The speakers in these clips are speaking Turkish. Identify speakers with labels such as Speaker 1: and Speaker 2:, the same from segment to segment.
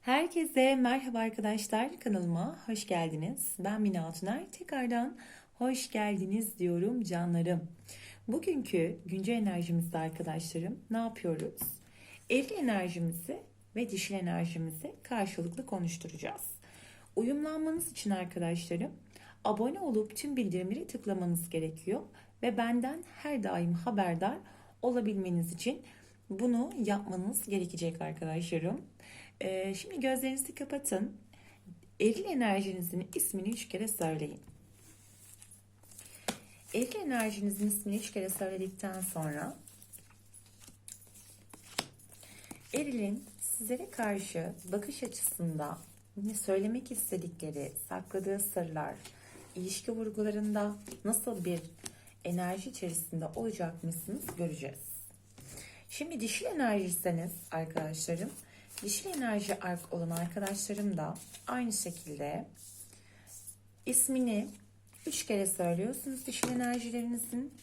Speaker 1: Herkese merhaba arkadaşlar kanalıma hoş geldiniz. Ben Mine Altuner. Tekrardan hoş geldiniz diyorum canlarım. Bugünkü güncel enerjimizde arkadaşlarım ne yapıyoruz? Eril enerjimizi ve dişil enerjimizi karşılıklı konuşturacağız. Uyumlanmanız için arkadaşlarım abone olup tüm bildirimleri tıklamanız gerekiyor ve benden her daim haberdar olabilmeniz için bunu yapmanız gerekecek arkadaşlarım. Ee, şimdi gözlerinizi kapatın. Eril enerjinizin ismini üç kere söyleyin. Eril enerjinizin ismini üç kere söyledikten sonra Eril'in sizlere karşı bakış açısında ne söylemek istedikleri, sakladığı sırlar, ilişki vurgularında nasıl bir enerji içerisinde olacakmışsınız göreceğiz. Şimdi dişil enerjiyseniz arkadaşlarım, dişil enerji ark olan arkadaşlarım da aynı şekilde ismini üç kere söylüyorsunuz dişil enerjilerinizin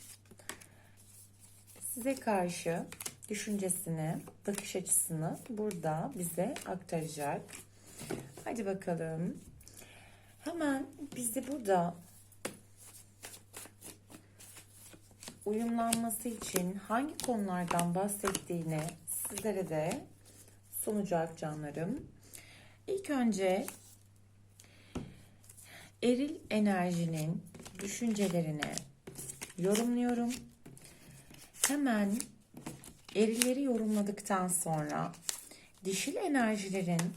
Speaker 1: size karşı düşüncesini, bakış açısını burada bize aktaracak. Hadi bakalım. Hemen bizi burada uyumlanması için hangi konulardan bahsettiğini sizlere de sunacak canlarım. İlk önce eril enerjinin düşüncelerini yorumluyorum. Hemen erilleri yorumladıktan sonra dişil enerjilerin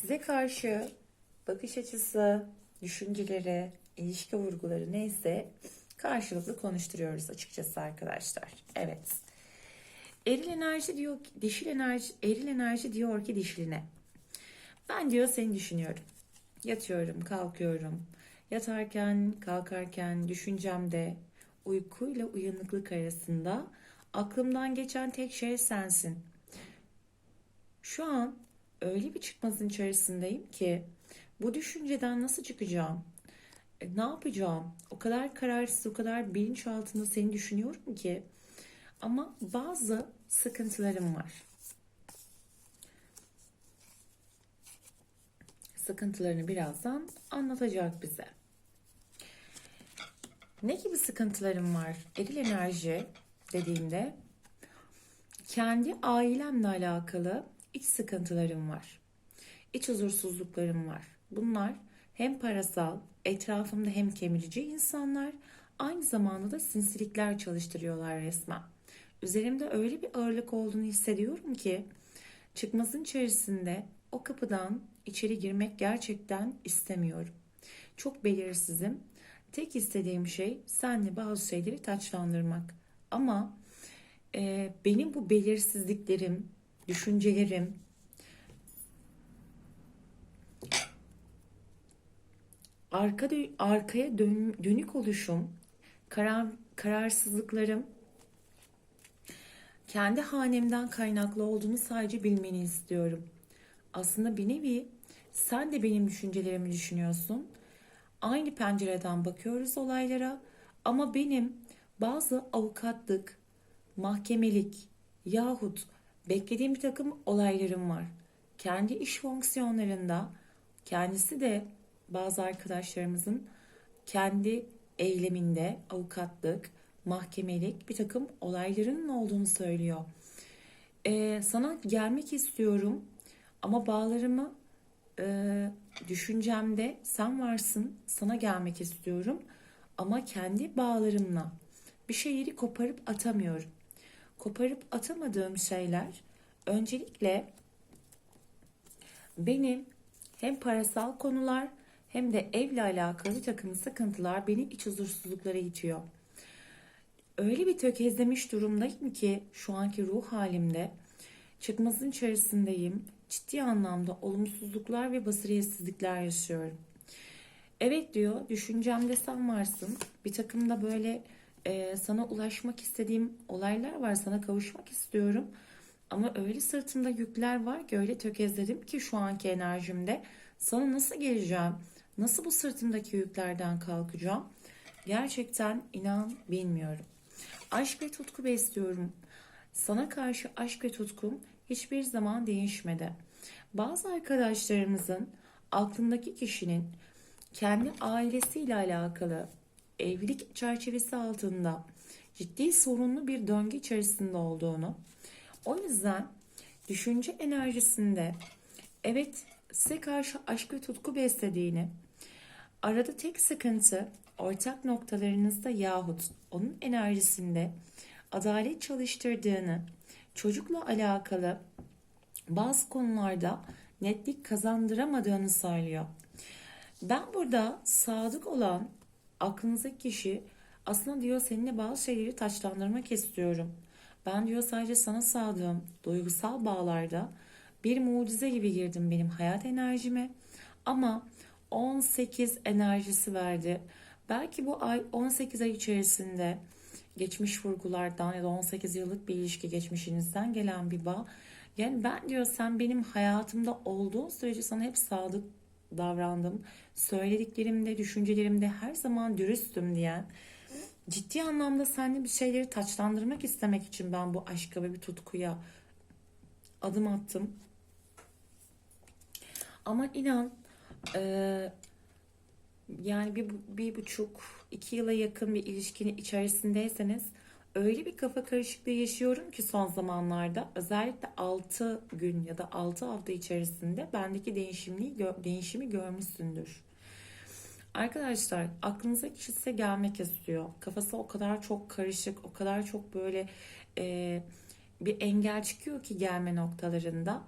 Speaker 1: size karşı bakış açısı, düşünceleri, ilişki vurguları neyse karşılıklı konuşturuyoruz açıkçası arkadaşlar. Evet. Eril enerji diyor ki, dişil enerji, eril enerji diyor ki dişiline. Ben diyor seni düşünüyorum. Yatıyorum, kalkıyorum. Yatarken, kalkarken, düşüncemde, uykuyla uyanıklık arasında aklımdan geçen tek şey sensin. Şu an öyle bir çıkmazın içerisindeyim ki bu düşünceden nasıl çıkacağım? E, ne yapacağım? O kadar kararsız, o kadar bilinç altında seni düşünüyorum ki. Ama bazı sıkıntılarım var. Sıkıntılarını birazdan anlatacak bize. Ne gibi sıkıntılarım var? Eril enerji dediğimde kendi ailemle alakalı iç sıkıntılarım var. İç huzursuzluklarım var. Bunlar hem parasal, etrafımda hem kemirici insanlar, aynı zamanda da sinsilikler çalıştırıyorlar resmen. Üzerimde öyle bir ağırlık olduğunu hissediyorum ki çıkmazın içerisinde o kapıdan içeri girmek gerçekten istemiyorum. Çok belirsizim. Tek istediğim şey senle bazı şeyleri taçlandırmak. Ama e, benim bu belirsizliklerim, düşüncelerim, arka arkaya dön- dönük oluşum, karar kararsızlıklarım kendi hanemden kaynaklı olduğunu sadece bilmeni istiyorum. Aslında bir nevi sen de benim düşüncelerimi düşünüyorsun. Aynı pencereden bakıyoruz olaylara ama benim bazı avukatlık, mahkemelik yahut beklediğim bir takım olaylarım var. Kendi iş fonksiyonlarında kendisi de bazı arkadaşlarımızın kendi eyleminde avukatlık, mahkemelik bir takım olaylarının olduğunu söylüyor. Ee, sana gelmek istiyorum ama bağlarımı e, düşüncemde sen varsın sana gelmek istiyorum ama kendi bağlarımla bir şeyleri koparıp atamıyorum. Koparıp atamadığım şeyler öncelikle benim hem parasal konular hem de evle alakalı takım sıkıntılar beni iç huzursuzluklara itiyor. Öyle bir tökezlemiş durumdayım ki şu anki ruh halimde çıkmazın içerisindeyim. Ciddi anlamda olumsuzluklar ve basiriyetsizlikler yaşıyorum. Evet diyor, düşüncemde sen varsın. Bir takım da böyle e, sana ulaşmak istediğim olaylar var. Sana kavuşmak istiyorum. Ama öyle sırtımda yükler var ki öyle tökezledim ki şu anki enerjimde. Sana nasıl geleceğim? Nasıl bu sırtımdaki yüklerden kalkacağım? Gerçekten inan bilmiyorum. Aşk ve tutku besliyorum. Sana karşı aşk ve tutkum hiçbir zaman değişmedi. Bazı arkadaşlarımızın aklındaki kişinin kendi ailesiyle alakalı evlilik çerçevesi altında ciddi sorunlu bir döngü içerisinde olduğunu, o yüzden düşünce enerjisinde evet size karşı aşk ve tutku beslediğini, arada tek sıkıntı ortak noktalarınızda yahut onun enerjisinde adalet çalıştırdığını, çocukla alakalı bazı konularda netlik kazandıramadığını söylüyor. Ben burada sadık olan aklınızdaki kişi aslında diyor seninle bazı şeyleri taçlandırmak istiyorum. Ben diyor sadece sana sadığım duygusal bağlarda bir mucize gibi girdim benim hayat enerjime. Ama 18 enerjisi verdi. Belki bu ay 18 ay içerisinde geçmiş vurgulardan ya da 18 yıllık bir ilişki geçmişinizden gelen bir bağ. Yani ben diyor sen benim hayatımda olduğun sürece sana hep sadık davrandım. Söylediklerimde, düşüncelerimde her zaman dürüstüm diyen ciddi anlamda seninle bir şeyleri taçlandırmak istemek için ben bu aşka ve bir tutkuya adım attım. Ama inan yani bir, bir buçuk, iki yıla yakın bir ilişkinin içerisindeyseniz öyle bir kafa karışıklığı yaşıyorum ki son zamanlarda özellikle 6 gün ya da 6 hafta içerisinde bendeki değişimliği değişimi görmüşsündür. Arkadaşlar aklınıza kişi size gelmek istiyor. Kafası o kadar çok karışık, o kadar çok böyle e, bir engel çıkıyor ki gelme noktalarında.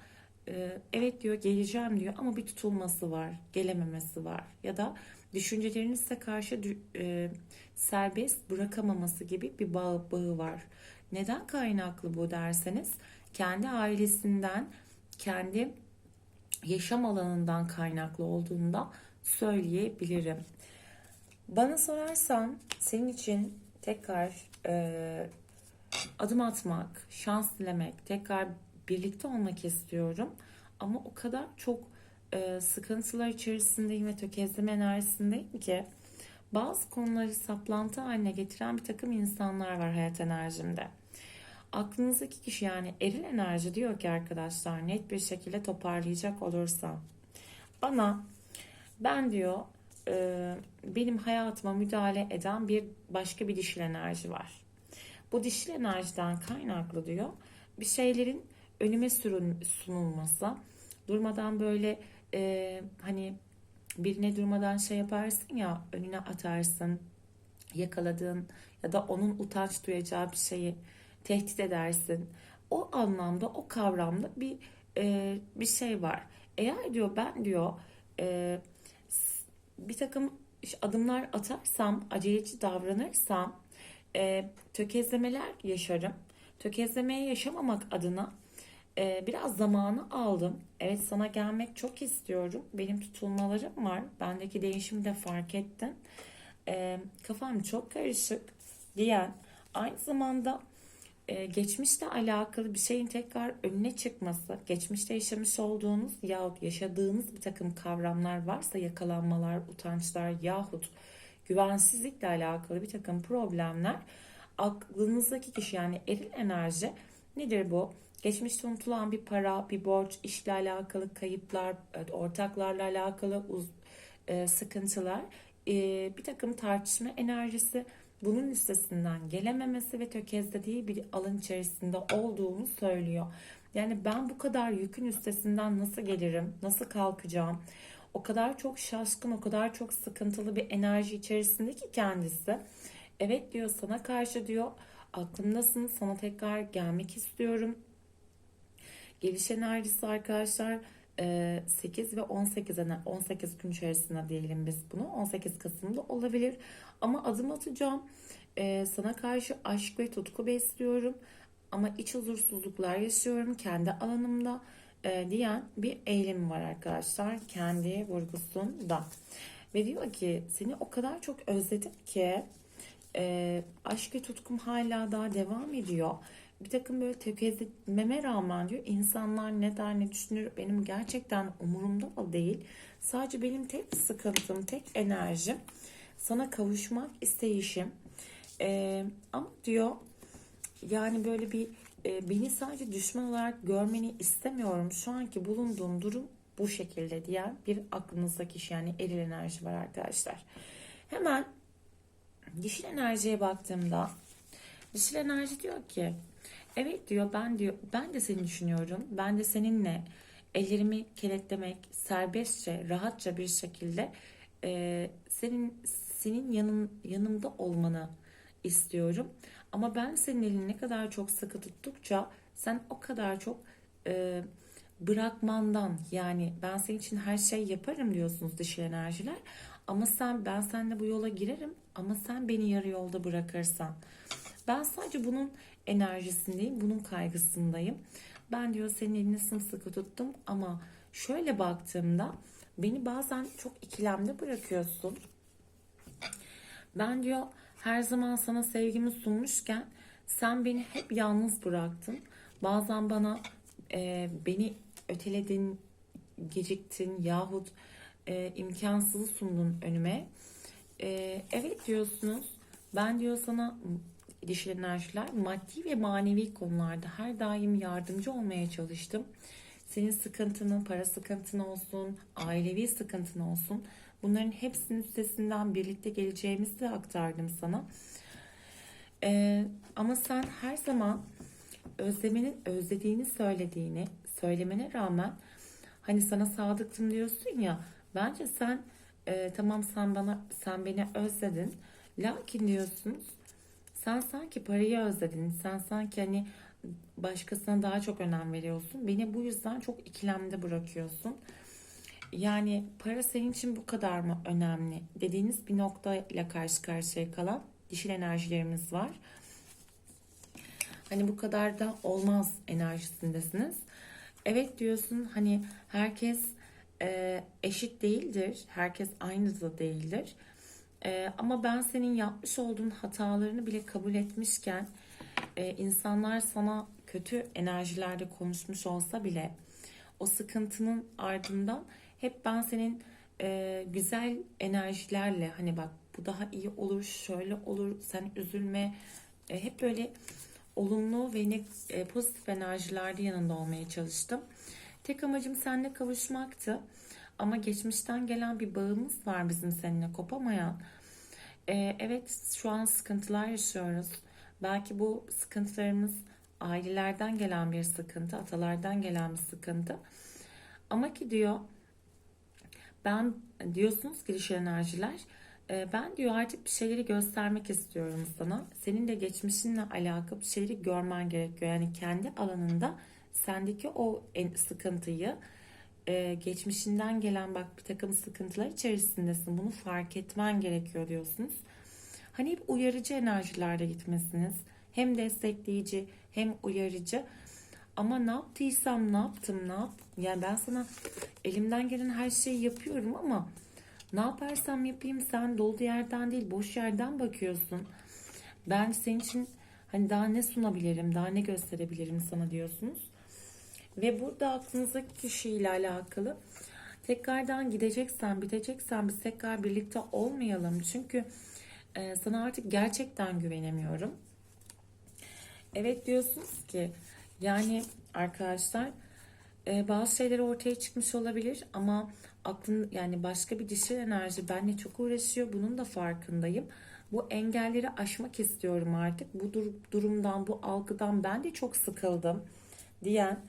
Speaker 1: E, evet diyor geleceğim diyor ama bir tutulması var, gelememesi var. Ya da düşünceleriniz size karşı e, serbest bırakamaması gibi bir bağ, bağı var. Neden kaynaklı bu derseniz kendi ailesinden, kendi yaşam alanından kaynaklı olduğunda söyleyebilirim. Bana sorarsan senin için tekrar e, adım atmak, şans dilemek, tekrar birlikte olmak istiyorum. Ama o kadar çok e, sıkıntılar içerisindeyim ve tökezleme enerjisindeyim ki bazı konuları saplantı haline getiren bir takım insanlar var hayat enerjimde. Aklınızdaki kişi yani eril enerji diyor ki arkadaşlar net bir şekilde toparlayacak olursa bana ben diyor e, benim hayatıma müdahale eden bir başka bir dişil enerji var. Bu dişil enerjiden kaynaklı diyor bir şeylerin önüme sürün, sunulması durmadan böyle e, hani birine durmadan şey yaparsın ya önüne atarsın yakaladığın ya da onun utanç duyacağı bir şeyi tehdit edersin. O anlamda o kavramda bir e, bir şey var. Eğer diyor ben diyor e, bir takım adımlar atarsam, aceleci davranırsam e, tökezlemeler yaşarım. Tökezlemeyi yaşamamak adına e, biraz zamanı aldım. Evet sana gelmek çok istiyorum. Benim tutulmalarım var. Bendeki değişimi de fark ettin. E, kafam çok karışık diyen aynı zamanda e, geçmişle alakalı bir şeyin tekrar önüne çıkması, geçmişte yaşamış olduğunuz yahut yaşadığınız bir takım kavramlar varsa yakalanmalar, utançlar yahut güvensizlikle alakalı bir takım problemler aklınızdaki kişi yani eril enerji nedir bu? Geçmişte unutulan bir para, bir borç, işle alakalı kayıplar, ortaklarla alakalı uz, e, sıkıntılar, e, bir takım tartışma enerjisi, bunun üstesinden gelememesi ve tökezlediği bir alan içerisinde olduğunu söylüyor. Yani ben bu kadar yükün üstesinden nasıl gelirim, nasıl kalkacağım? O kadar çok şaşkın, o kadar çok sıkıntılı bir enerji içerisinde ki kendisi. Evet diyor sana karşı diyor aklımdasın, sana tekrar gelmek istiyorum Geliş enerjisi arkadaşlar 8 e, ve 18 18 gün içerisinde diyelim biz bunu. 18 Kasım'da olabilir. Ama adım atacağım. E, sana karşı aşk ve tutku besliyorum. Ama iç huzursuzluklar yaşıyorum kendi alanımda e, diyen bir eğilim var arkadaşlar kendi vurgusunda. Ve diyor ki seni o kadar çok özledim ki aşk ve tutkum hala daha devam ediyor bir takım böyle tökezletmeme rağmen diyor insanlar ne der ne düşünür benim gerçekten umurumda da değil. Sadece benim tek sıkıntım, tek enerjim sana kavuşmak isteyişim. Ee, ama diyor yani böyle bir e, beni sadece düşman olarak görmeni istemiyorum. Şu anki bulunduğum durum bu şekilde diyen bir aklınızda kişi yani eril enerji var arkadaşlar. Hemen dişil enerjiye baktığımda dişil enerji diyor ki evet diyor ben diyor ben de seni düşünüyorum. Ben de seninle ellerimi kenetlemek serbestçe rahatça bir şekilde e, senin senin yanın yanımda olmanı istiyorum. Ama ben senin elini ne kadar çok sıkı tuttukça sen o kadar çok e, bırakmandan yani ben senin için her şey yaparım diyorsunuz dişil enerjiler. Ama sen ben seninle bu yola girerim ama sen beni yarı yolda bırakırsan. Ben sadece bunun enerjisindeyim, bunun kaygısındayım. Ben diyor senin elini sımsıkı tuttum ama şöyle baktığımda beni bazen çok ikilemde bırakıyorsun. Ben diyor her zaman sana sevgimi sunmuşken sen beni hep yalnız bıraktın. Bazen bana e, beni öteledin, geciktin yahut e, imkansızı sundun önüme. E, evet diyorsunuz. Ben diyor sana dişil enerjiler maddi ve manevi konularda her daim yardımcı olmaya çalıştım. Senin sıkıntını, para sıkıntın olsun, ailevi sıkıntın olsun. Bunların hepsinin üstesinden birlikte geleceğimizi aktardım sana. Ee, ama sen her zaman özlemenin özlediğini söylediğini söylemene rağmen hani sana sadıktım diyorsun ya bence sen e, tamam sen bana sen beni özledin lakin diyorsunuz sen sanki parayı özledin sen sanki hani başkasına daha çok önem veriyorsun beni bu yüzden çok ikilemde bırakıyorsun yani para senin için bu kadar mı önemli dediğiniz bir noktayla karşı karşıya kalan dişil enerjilerimiz var. Hani bu kadar da olmaz enerjisindesiniz. Evet diyorsun hani herkes e, eşit değildir. Herkes aynı da değildir. E, ama ben senin yapmış olduğun hatalarını bile kabul etmişken e, insanlar sana kötü enerjilerde konuşmuş olsa bile o sıkıntının ardından hep ben senin e, güzel enerjilerle hani bak bu daha iyi olur, şöyle olur, sen üzülme. E, hep böyle olumlu ve ne, e, pozitif enerjilerde yanında olmaya çalıştım. Tek amacım seninle kavuşmaktı. Ama geçmişten gelen bir bağımız var bizim seninle kopamayan. E, evet şu an sıkıntılar yaşıyoruz. Belki bu sıkıntılarımız ailelerden gelen bir sıkıntı, atalardan gelen bir sıkıntı. Ama ki diyor ben diyorsunuz ki dişi enerjiler e, ben diyor artık bir şeyleri göstermek istiyorum sana. Senin de geçmişinle alakalı bir şeyleri görmen gerekiyor. Yani kendi alanında sendeki o en sıkıntıyı e, geçmişinden gelen bak bir takım sıkıntılar içerisindesin. Bunu fark etmen gerekiyor diyorsunuz. Hani hep uyarıcı enerjilerde gitmesiniz. Hem destekleyici hem uyarıcı. Ama ne yaptıysam ne yaptım ne yap? Yani ben sana elimden gelen her şeyi yapıyorum ama ne yaparsam yapayım sen dolu yerden değil boş yerden bakıyorsun. Ben senin için hani daha ne sunabilirim, daha ne gösterebilirim sana diyorsunuz. Ve burada aklınızdaki kişiyle alakalı tekrardan gideceksen, biteceksen biz tekrar birlikte olmayalım. Çünkü e, sana artık gerçekten güvenemiyorum. Evet diyorsunuz ki yani arkadaşlar e, bazı şeyler ortaya çıkmış olabilir ama aklın yani başka bir dişil enerji benimle çok uğraşıyor. Bunun da farkındayım. Bu engelleri aşmak istiyorum artık. Bu dur- durumdan, bu algıdan ben de çok sıkıldım diyen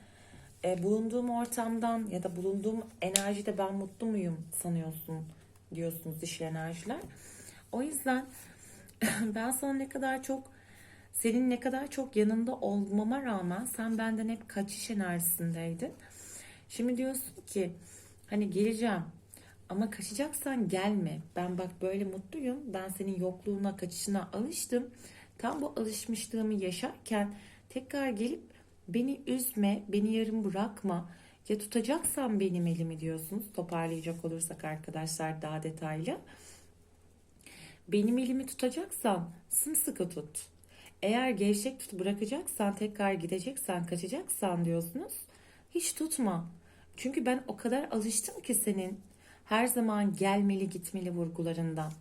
Speaker 1: e, bulunduğum ortamdan ya da bulunduğum enerjide ben mutlu muyum sanıyorsun diyorsunuz dişil enerjiler. O yüzden ben sana ne kadar çok senin ne kadar çok yanında olmama rağmen sen benden hep kaçış enerjisindeydin. Şimdi diyorsun ki hani geleceğim ama kaçacaksan gelme. Ben bak böyle mutluyum. Ben senin yokluğuna, kaçışına alıştım. Tam bu alışmışlığımı yaşarken tekrar gelip beni üzme, beni yarım bırakma. Ya tutacaksan benim elimi diyorsunuz. Toparlayacak olursak arkadaşlar daha detaylı. Benim elimi tutacaksan sımsıkı tut. Eğer gevşek tut bırakacaksan tekrar gideceksen kaçacaksan diyorsunuz. Hiç tutma. Çünkü ben o kadar alıştım ki senin her zaman gelmeli gitmeli vurgularından.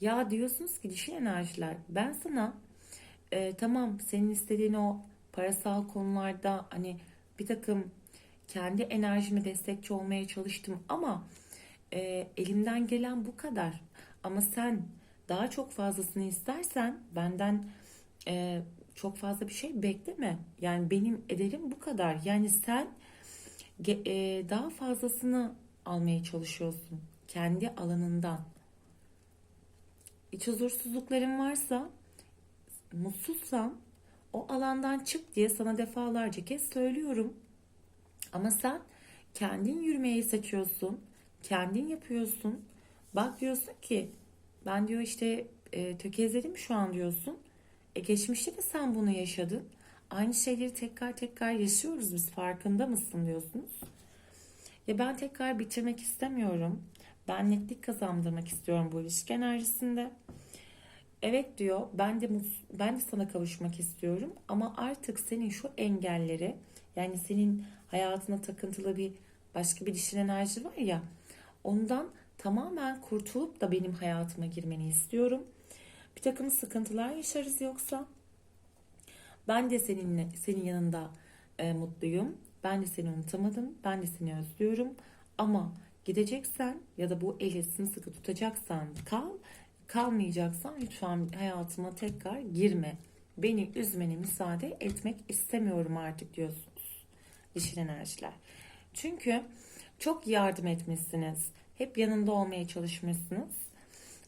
Speaker 1: Ya diyorsunuz ki dişil enerjiler ben sana e, tamam senin istediğin o parasal konularda hani bir takım kendi enerjime destekçi olmaya çalıştım ama e, elimden gelen bu kadar. Ama sen daha çok fazlasını istersen benden e, çok fazla bir şey bekleme. Yani benim ederim bu kadar. Yani sen e, daha fazlasını almaya çalışıyorsun kendi alanından. İç huzursuzlukların varsa, mutsuzsan o alandan çık diye sana defalarca kez söylüyorum. Ama sen kendin yürümeyi seçiyorsun, kendin yapıyorsun. Bak diyorsun ki ben diyor işte e, tökezledim şu an diyorsun. E geçmişte de sen bunu yaşadın. Aynı şeyleri tekrar tekrar yaşıyoruz biz farkında mısın diyorsunuz. Ya ben tekrar bitirmek istemiyorum. Ben netlik kazandırmak istiyorum bu ilişki enerjisinde. Evet diyor ben de ben de sana kavuşmak istiyorum ama artık senin şu engelleri yani senin hayatına takıntılı bir başka bir dişil enerji var ya ondan tamamen kurtulup da benim hayatıma girmeni istiyorum. Bir takım sıkıntılar yaşarız yoksa ben de seninle senin yanında e, mutluyum. Ben de seni unutamadım. Ben de seni özlüyorum. Ama gideceksen ya da bu eli sımsıkı tutacaksan kal. Kalmayacaksan lütfen hayatıma tekrar girme. Beni üzmene müsaade etmek istemiyorum artık diyorsunuz. Dişil enerjiler. Çünkü çok yardım etmişsiniz. Hep yanında olmaya çalışmışsınız.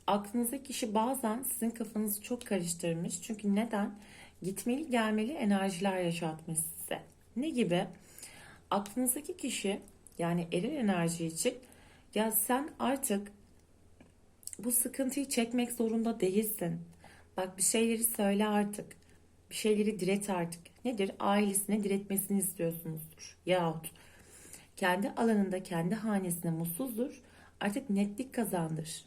Speaker 1: Aklınızdaki kişi bazen sizin kafanızı çok karıştırmış. Çünkü neden? Gitmeli gelmeli enerjiler yaşatmış size. Ne gibi? Aklınızdaki kişi yani eril enerji için ya sen artık bu sıkıntıyı çekmek zorunda değilsin. Bak bir şeyleri söyle artık. Bir şeyleri diret artık. Nedir? Ailesine diretmesini istiyorsunuzdur. Yahut kendi alanında, kendi hanesinde mutsuzdur. Artık netlik kazandır.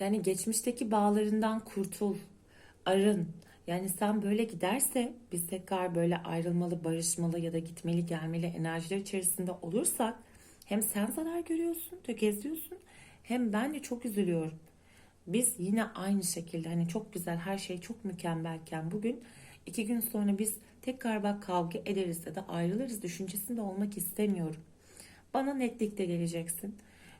Speaker 1: Yani geçmişteki bağlarından kurtul, arın. Yani sen böyle giderse biz tekrar böyle ayrılmalı, barışmalı ya da gitmeli, gelmeli enerjiler içerisinde olursak hem sen zarar görüyorsun, tökezliyorsun hem ben de çok üzülüyorum. Biz yine aynı şekilde hani çok güzel her şey çok mükemmelken bugün iki gün sonra biz tekrar bak kavga ederiz ya da ayrılırız düşüncesinde olmak istemiyorum. Bana netlikte geleceksin.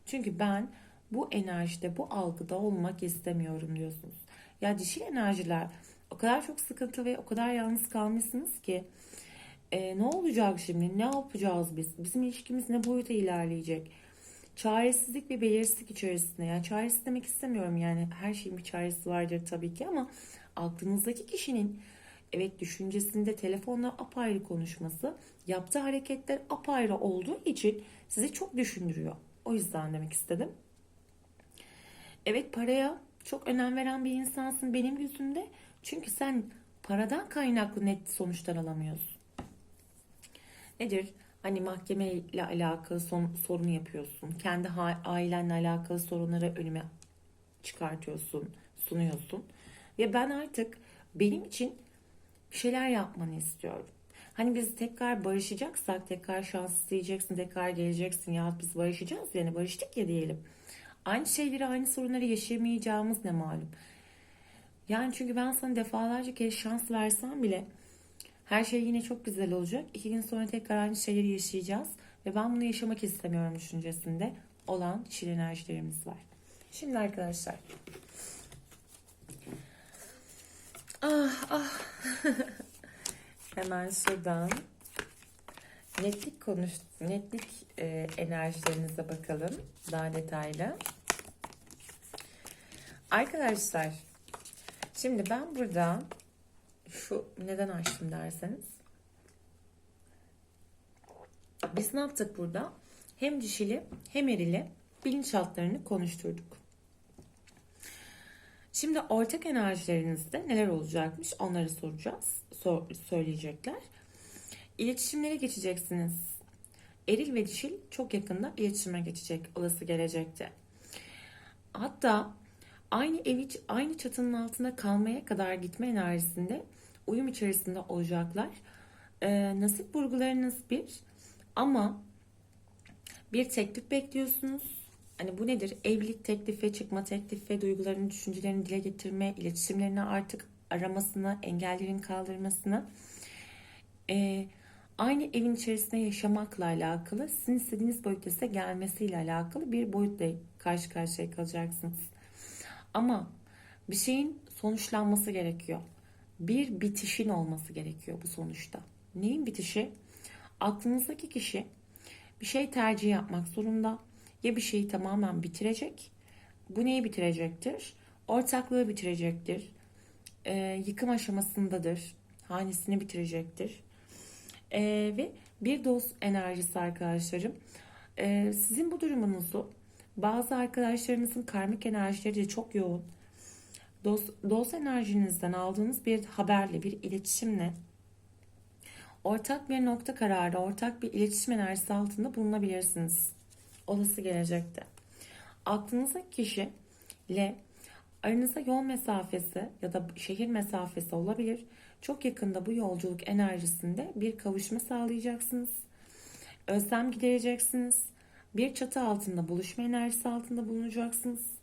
Speaker 1: Çünkü ben bu enerjide, bu algıda olmak istemiyorum diyorsunuz. Ya dişil enerjiler o kadar çok sıkıntı ve o kadar yalnız kalmışsınız ki e, ne olacak şimdi? Ne yapacağız biz? Bizim ilişkimiz ne boyuta ilerleyecek? Çaresizlik ve belirsizlik içerisinde. Yani çaresiz demek istemiyorum yani her şeyin bir çaresi vardır tabii ki ama aklınızdaki kişinin evet düşüncesinde telefonla apayrı konuşması, yaptığı hareketler apayrı olduğu için sizi çok düşündürüyor. O yüzden demek istedim. Evet paraya çok önem veren bir insansın benim gözümde. Çünkü sen paradan kaynaklı net sonuçlar alamıyorsun. Nedir? Hani mahkemeyle alakalı son, sorun yapıyorsun. Kendi ailenle alakalı sorunları önüme çıkartıyorsun, sunuyorsun. Ve ben artık benim için bir şeyler yapmanı istiyorum. Hani biz tekrar barışacaksak, tekrar şans isteyeceksin, tekrar geleceksin ya biz barışacağız yani barıştık ya diyelim. Aynı şeyleri, aynı sorunları yaşayamayacağımız ne malum. Yani çünkü ben sana defalarca kez şans versem bile her şey yine çok güzel olacak. İki gün sonra tekrar aynı şeyleri yaşayacağız. Ve ben bunu yaşamak istemiyorum düşüncesinde olan dişil enerjilerimiz var. Şimdi arkadaşlar. Ah ah. Hemen şuradan netlik konuş netlik e, enerjilerinize bakalım daha detaylı. Arkadaşlar şimdi ben burada şu neden açtım derseniz biz ne yaptık burada? Hem dişili hem erili bilinçaltlarını konuşturduk. Şimdi ortak enerjilerinizde neler olacakmış onları soracağız. Sor, söyleyecekler. İletişimlere geçeceksiniz. Eril ve dişil çok yakında iletişime geçecek olası gelecekte. Hatta aynı ev aynı çatının altında kalmaya kadar gitme enerjisinde uyum içerisinde olacaklar. Ee, nasip vurgularınız bir ama bir teklif bekliyorsunuz. Hani bu nedir? Evlilik teklifi, çıkma teklifi, duygularını, düşüncelerini dile getirme, iletişimlerini artık aramasını, engellerin kaldırmasını, e, aynı evin içerisinde yaşamakla alakalı, sizin istediğiniz boyutta size gelmesiyle alakalı bir boyutla karşı karşıya kalacaksınız. Ama bir şeyin sonuçlanması gerekiyor. Bir bitişin olması gerekiyor bu sonuçta. Neyin bitişi? Aklınızdaki kişi bir şey tercih yapmak zorunda. Ya bir şeyi tamamen bitirecek. Bu neyi bitirecektir? Ortaklığı bitirecektir. Ee, yıkım aşamasındadır. Hanesini bitirecektir. Ee, ve bir doz enerjisi arkadaşlarım. Ee, sizin bu durumunuzu bazı arkadaşlarınızın karmik enerjileri de çok yoğun. Doz, doz enerjinizden aldığınız bir haberle, bir iletişimle ortak bir nokta kararı, ortak bir iletişim enerjisi altında bulunabilirsiniz. Olası gelecekte. Aklınızdaki kişiyle aranızda yol mesafesi ya da şehir mesafesi olabilir. Çok yakında bu yolculuk enerjisinde bir kavuşma sağlayacaksınız. Özlem gidereceksiniz. Bir çatı altında, buluşma enerjisi altında bulunacaksınız.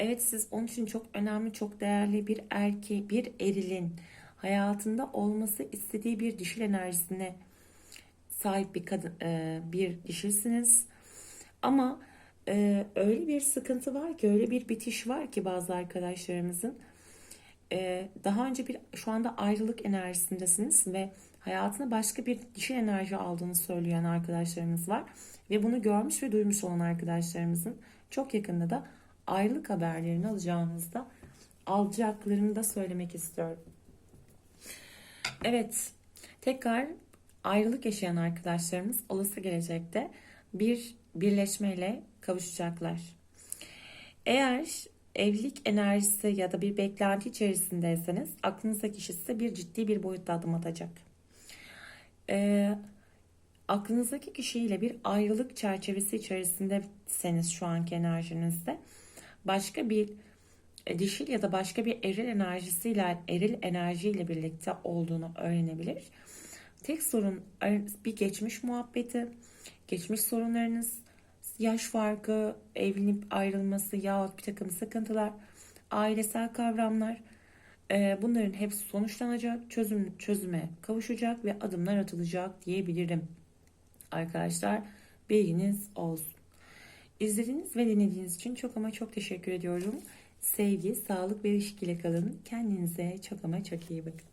Speaker 1: Evet siz onun için çok önemli, çok değerli bir erkeği, bir erilin hayatında olması istediği bir dişil enerjisine sahip bir kadın, e, bir dişilsiniz. Ama e, öyle bir sıkıntı var ki, öyle bir bitiş var ki bazı arkadaşlarımızın e, daha önce bir şu anda ayrılık enerjisindesiniz ve hayatına başka bir dişil enerji aldığını söyleyen arkadaşlarımız var ve bunu görmüş ve duymuş olan arkadaşlarımızın çok yakında da ayrılık haberlerini alacağınızda alacaklarını da söylemek istiyorum. Evet, tekrar ayrılık yaşayan arkadaşlarımız olası gelecekte bir birleşmeyle kavuşacaklar. Eğer evlilik enerjisi ya da bir beklenti içerisindeyseniz aklınızdaki kişi size bir ciddi bir boyutta adım atacak. Ee, aklınızdaki kişiyle bir ayrılık çerçevesi içerisindeseniz şu anki enerjinizde başka bir e, dişil ya da başka bir eril enerjisiyle eril enerjiyle birlikte olduğunu öğrenebilir. Tek sorun bir geçmiş muhabbeti, geçmiş sorunlarınız, yaş farkı, evlenip ayrılması yahut bir takım sıkıntılar, ailesel kavramlar e, bunların hepsi sonuçlanacak, çözüm çözüme kavuşacak ve adımlar atılacak diyebilirim. Arkadaşlar bilginiz olsun. İzlediğiniz ve dinlediğiniz için çok ama çok teşekkür ediyorum. Sevgi, sağlık ve ilişkiyle kalın. Kendinize çok ama çok iyi bakın.